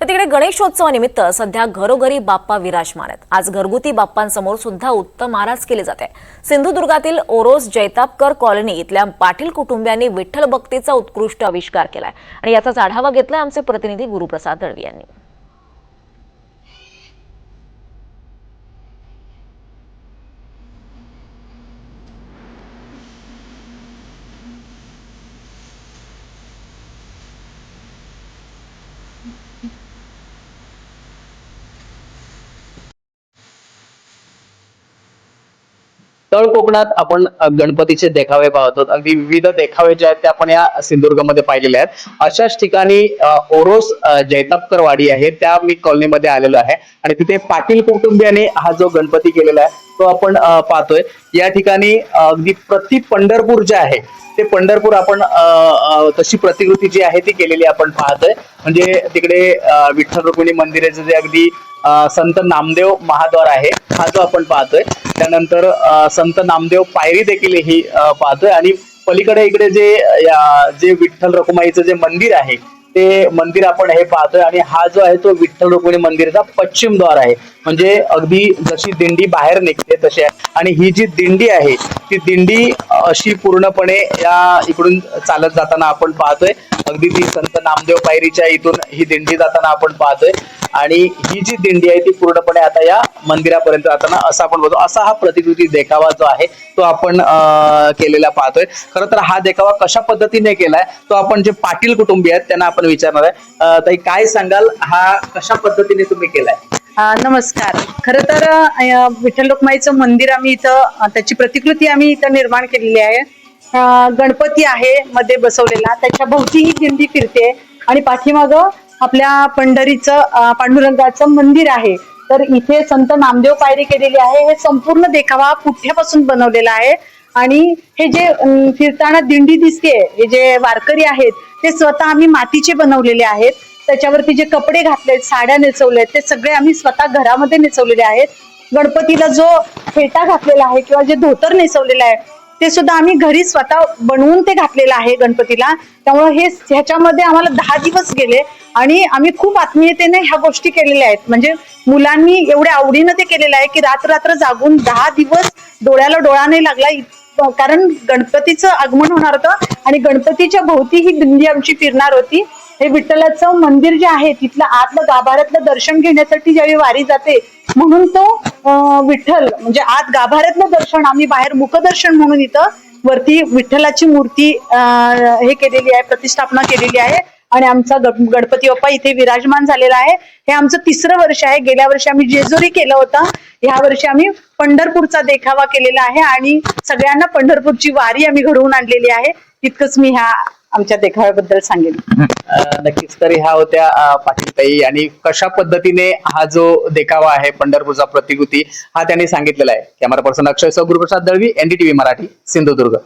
तर तिकडे गणेशोत्सवानिमित्त सध्या घरोघरी बाप्पा विराजमान आहेत. आज घरगुती बाप्पांसमोर सुद्धा उत्तम आरास केले जाते सिंधुदुर्गातील ओरोस जैतापकर कॉलनी इथल्या पाटील कुटुंबियांनी विठ्ठल भक्तीचा उत्कृष्ट आविष्कार केलाय. आणि याचाच आढावा घेतलाय आमचे प्रतिनिधी गुरुप्रसाद दळवी यांनी. तळ कोकणात आपण गणपतीचे देखावे पाहतो अगदी विविध देखावे जे आहेत ते आपण या सिंधुदुर्गमध्ये पाहिलेले आहेत. अशाच ठिकाणी ओरोस जैतापकर वाडी आहे. त्या मी कॉलनीमध्ये आलेलो आहे. आणि तिथे पाटील कुटुंबियाने हा जो गणपती केलेला आहे तो आपण पाहतोय. या ठिकाणी अगदी प्रति पंढरपूर जे आहे ते पंढरपूर आपण तशी प्रतिकृती जी आहे ती केलेली आपण पाहतोय. म्हणजे तिकडे विठ्ठल रुक्मिणी मंदिराचं जे अगदी संत नामदेव महाद्वार आहे हा जो आपण पाहतोय. त्यानंतर संत नामदेव पायरी देखील ही पाहतोय. आणि पलीकडे इकडे जे या- जे विठ्ठल रखुमाईचं जे मंदिर आहे ते मंदिर आपण हे पाहतोय. आणि हा जो आहे तो विठ्ठल रुक्मिणी मंदिराचा पश्चिम द्वार आहे. म्हणजे अगदी जशी दिंडी बाहेर निघते तशी आहे. आणि ही जी दिंडी आहे ती दिंडी अशी पूर्णपणे या इकडून चालत जाताना आपण पाहतोय. अगदी ती संत नामदेव पायरीच्या इथून ही दिंडी जाताना आपण पाहतोय. आणि ही जी दिंडी आहे ती पूर्णपणे आता या मंदिरापर्यंत जाताना असा आपण बघतो. असा हा प्रतिकृती देखावा जो आहे तो आपण केलेला पाहतोय. खरं तर हा देखावा कशा पद्धतीने केलाय तो आपण जे पाटील कुटुंबीय आहेत त्यांना आपण विचारणार आहे. ताई काय सांगाल? हा कशा पद्धतीने तुम्ही केलाय? नमस्कार. खर तर विठ्ठल लोकमाईचं मंदिर आम्ही इथं त्याची प्रतिकृती आम्ही इथं निर्माण केलेली आहे. गणपती आहे मध्ये बसवलेला. त्याच्या भोवती ही दिंडी फिरते आणि पाठीमाग आपल्या पंढरीचं पांडुरंगाचं मंदिर आहे. तर इथे संत नामदेव पायरी केलेली आहे. हे संपूर्ण देखावा पुठ्यापासून बनवलेला आहे. आणि हे जे फिरताना दिंडी दिसते हे जे वारकरी आहेत ते स्वतः आम्ही मातीचे बनवलेले आहेत. त्याच्यावरती जे कपडे घातलेत साड्या नेसवल्यात ते सगळे आम्ही स्वतः घरामध्ये नेसवलेले आहेत. गणपतीला जो फेटा घातलेला आहे किंवा जे धोतर नेसवलेलं आहे ते सुद्धा आम्ही घरी स्वतः बनवून ते घातलेलं आहे गणपतीला. त्यामुळे हे ह्याच्यामध्ये आम्हाला दहा दिवस गेले आणि आम्ही खूप आत्मीयतेने ह्या गोष्टी केलेल्या आहेत. म्हणजे मुलांनी एवढ्या आवडीनं ते केलेलं आहे की रात्र रात्र जागून दहा दिवस डोळ्याला डोळा नाही लागला. कारण गणपतीचं आगमन होणार होतं आणि गणपतीच्या भोवती ही दिंडी आमची फिरणार होती. हे विठ्ठलाचं मंदिर जे आहे तिथलं आतलं गाभाऱ्यातलं दर्शन घेण्यासाठी ज्यावेळी वारी जाते म्हणून तो विठ्ठल म्हणजे आत गाभाऱ्यातलं दर्शन आम्ही बाहेर मुखदर्शन म्हणून इथं वरती विठ्ठलाची मूर्ती हे केलेली आहे प्रतिष्ठापना केलेली आहे. आणि आमचा गणपती बाप्पा इथे विराजमान झालेला आहे. हे आमचं तिसरं वर्ष आहे. गेल्या वर्षी आम्ही जेजुरी केलं होतं. ह्या वर्षी आम्ही पंढरपूरचा देखावा केलेला आहे आणि सगळ्यांना पंढरपूरची वारी आम्ही घडवून आणलेली आहे. इतकंच मी ह्या आमच्या देखाव्याबद्दल सांगेन. नक्कीच. तर ह्या होत्या पाटीलताई आणि कशा पद्धतीने हा जो देखावा आहे पंढरपूरचा प्रतिकृती हा त्यांनी सांगितलेला आहे. कॅमेरा पर्सन अक्षय सौ गुरुप्रसाद दळवी एनडीटीव्ही मराठी सिंधुदुर्ग.